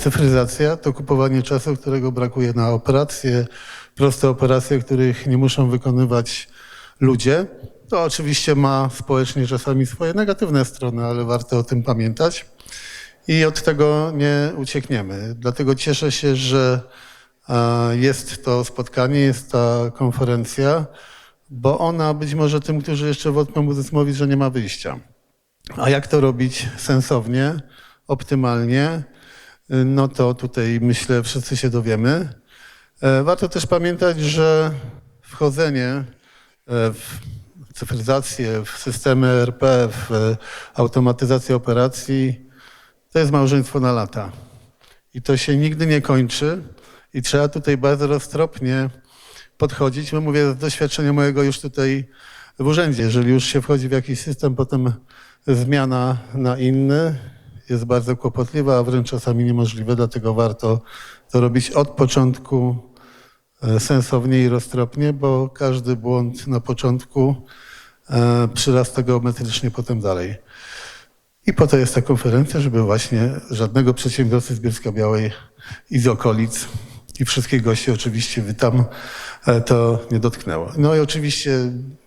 cyfryzacja to kupowanie czasu, którego brakuje na operacje, proste operacje, których nie muszą wykonywać ludzie. To oczywiście ma społecznie czasami swoje negatywne strony, ale warto o tym pamiętać. I od tego nie uciekniemy. Dlatego cieszę się, że e, jest to spotkanie, jest ta konferencja, bo ona być może tym, którzy jeszcze wątpią, będą mówić, że nie ma wyjścia. A jak to robić sensownie, optymalnie, no to tutaj myślę wszyscy się dowiemy. E, Warto też pamiętać, że wchodzenie e, w cyfryzację, w systemy RP, w e, automatyzację operacji to jest małżeństwo na lata. I to się nigdy nie kończy i trzeba tutaj bardzo roztropnie podchodzić. No mówię z doświadczenia mojego już tutaj w urzędzie. Jeżeli już się wchodzi w jakiś system, potem zmiana na inny jest bardzo kłopotliwa, a wręcz czasami niemożliwe, dlatego warto to robić od początku e, sensownie i roztropnie, bo każdy błąd na początku e, przyrasta geometrycznie potem dalej. I po to jest ta konferencja, żeby właśnie żadnego przedsiębiorcy z Bielska Białej i z okolic i wszystkich gości oczywiście witam, e, to nie dotknęło. No i oczywiście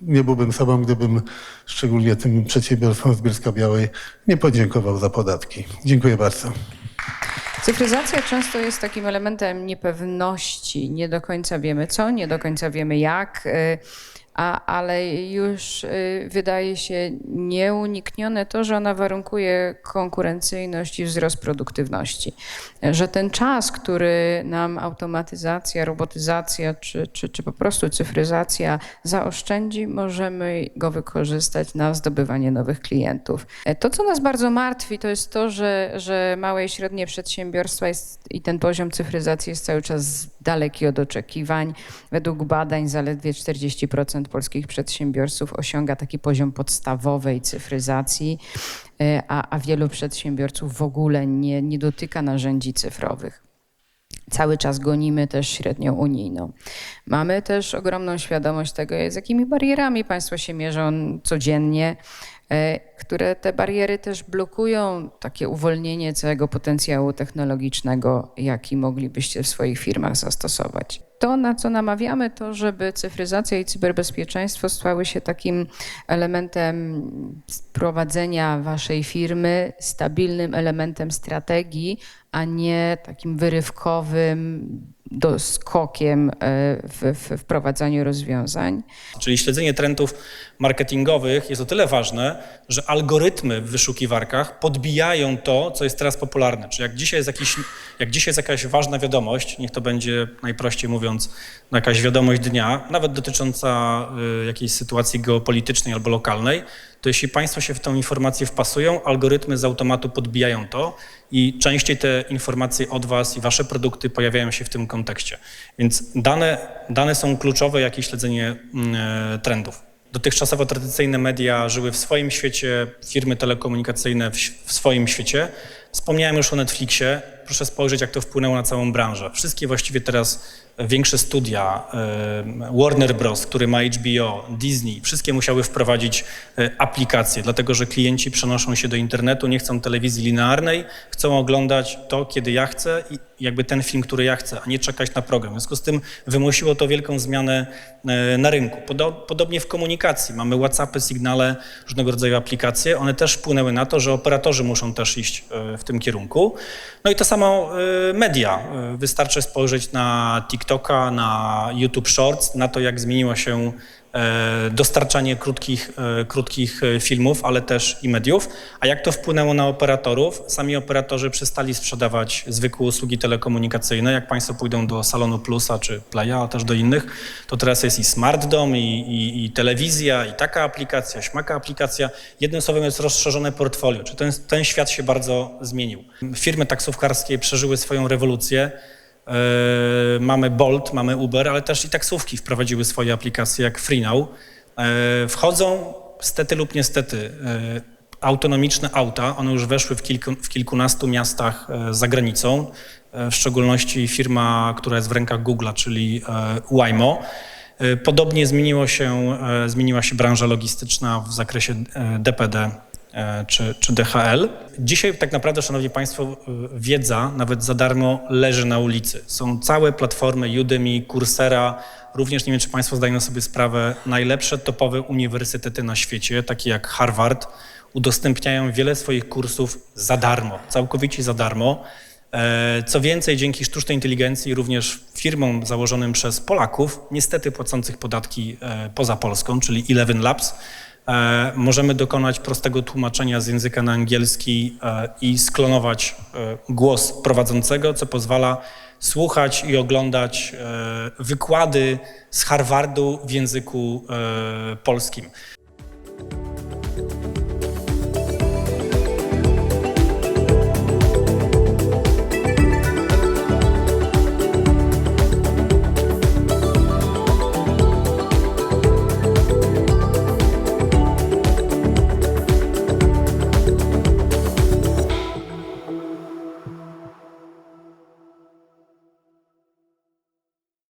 nie byłbym sobą, gdybym szczególnie tym przedsiębiorstwom z Bielska Białej nie podziękował za podatki. Dziękuję bardzo. Cyfryzacja często jest takim elementem niepewności. Nie do końca wiemy co, nie do końca wiemy jak, y, a, ale już y, wydaje się nieuniknione to, że ona warunkuje konkurencyjność i wzrost produktywności. Że ten czas, który nam automatyzacja, robotyzacja czy, czy, czy po prostu cyfryzacja zaoszczędzi, możemy go wykorzystać na zdobywanie nowych klientów. To, co nas bardzo martwi, to jest to, że, że małe i średnie przedsiębiorstwa jest, i ten poziom cyfryzacji jest cały czas daleki od oczekiwań. Według badań zaledwie 40% polskich przedsiębiorców osiąga taki poziom podstawowej cyfryzacji, e, a, a wielu przedsiębiorców w ogóle nie, nie dotyka narzędzi cyfrowych. Cały czas gonimy też średnią unijną. Mamy też ogromną świadomość tego, z jakimi barierami państwo się mierzą codziennie, które te bariery też blokują takie uwolnienie całego potencjału technologicznego, jaki moglibyście w swoich firmach zastosować. To, na co namawiamy, to żeby cyfryzacja i cyberbezpieczeństwo stały się takim elementem prowadzenia waszej firmy, stabilnym elementem strategii, a nie takim wyrywkowym doskokiem e, w, w wprowadzaniu rozwiązań. Czyli śledzenie trendów marketingowych jest o tyle ważne, że algorytmy w wyszukiwarkach podbijają to, co jest teraz popularne. Czyli jak dzisiaj jest, jakiś, jak dzisiaj jest jakaś ważna wiadomość, niech to będzie najprościej mówiąc no jakaś wiadomość dnia, nawet dotycząca y, jakiejś sytuacji geopolitycznej albo lokalnej, to jeśli Państwo się w tą informację wpasują, algorytmy z automatu podbijają to i częściej te informacje od Was i Wasze produkty pojawiają się w tym kontekście. Więc dane, dane są kluczowe, jak i śledzenie mm, e, trendów. Dotychczasowo tradycyjne media żyły w swoim świecie, firmy telekomunikacyjne w, w swoim świecie. Wspomniałem już o Netflixie. Proszę spojrzeć, jak to wpłynęło na całą branżę. Wszystkie właściwie teraz większe studia, e, Warner Bros., który ma HBO, Disney, wszystkie musiały wprowadzić e, aplikacje, dlatego że klienci przenoszą się do internetu, nie chcą telewizji linearnej, chcą oglądać to, kiedy ja chcę i jakby ten film, który ja chcę, a nie czekać na program. W związku z tym wymusiło to wielką zmianę e, na rynku. Podobnie w komunikacji. Mamy WhatsAppy, Signale, różnego rodzaju aplikacje. One też wpłynęły na to, że operatorzy muszą też iść w tym kierunku. No i to samo media. Wystarczy spojrzeć na TikToka, na YouTube Shorts, na to jak zmieniło się e, dostarczanie krótkich, e, krótkich filmów, ale też i mediów. A jak to wpłynęło na operatorów? Sami operatorzy przestali sprzedawać zwykłe usługi telekomunikacyjne. Jak Państwo pójdą do Salonu Plusa czy Playa, a też do innych, to teraz jest i Smart Dom, i, i, i telewizja, i taka aplikacja, śmaka aplikacja. Jednym słowem jest rozszerzone portfolio. Czy ten, ten świat się bardzo zmienił. Firmy taksówkarskie przeżyły swoją rewolucję. E, mamy Bolt, mamy Uber, ale też i taksówki wprowadziły swoje aplikacje jak FreeNow. E, wchodzą stety lub niestety e, autonomiczne auta, one już weszły w, kilku, w kilkunastu miastach za granicą, w szczególności firma, która jest w rękach Google'a, czyli Waymo. Podobnie zmieniło się, zmieniła się branża logistyczna w zakresie DPD czy, czy DHL. Dzisiaj tak naprawdę, Szanowni Państwo, e, wiedza nawet za darmo leży na ulicy. Są całe platformy Udemy, Coursera, również nie wiem, czy Państwo zdają sobie sprawę, najlepsze topowe uniwersytety na świecie, takie jak Harvard, udostępniają wiele swoich kursów za darmo, całkowicie za darmo. E, Co więcej, dzięki sztucznej inteligencji, również firmom założonym przez Polaków, niestety płacących podatki e, poza Polską, czyli Eleven Labs, e, możemy dokonać prostego tłumaczenia z języka na angielski e, i sklonować e, głos prowadzącego, co pozwala słuchać i oglądać e, wykłady z Harvardu w języku e, polskim.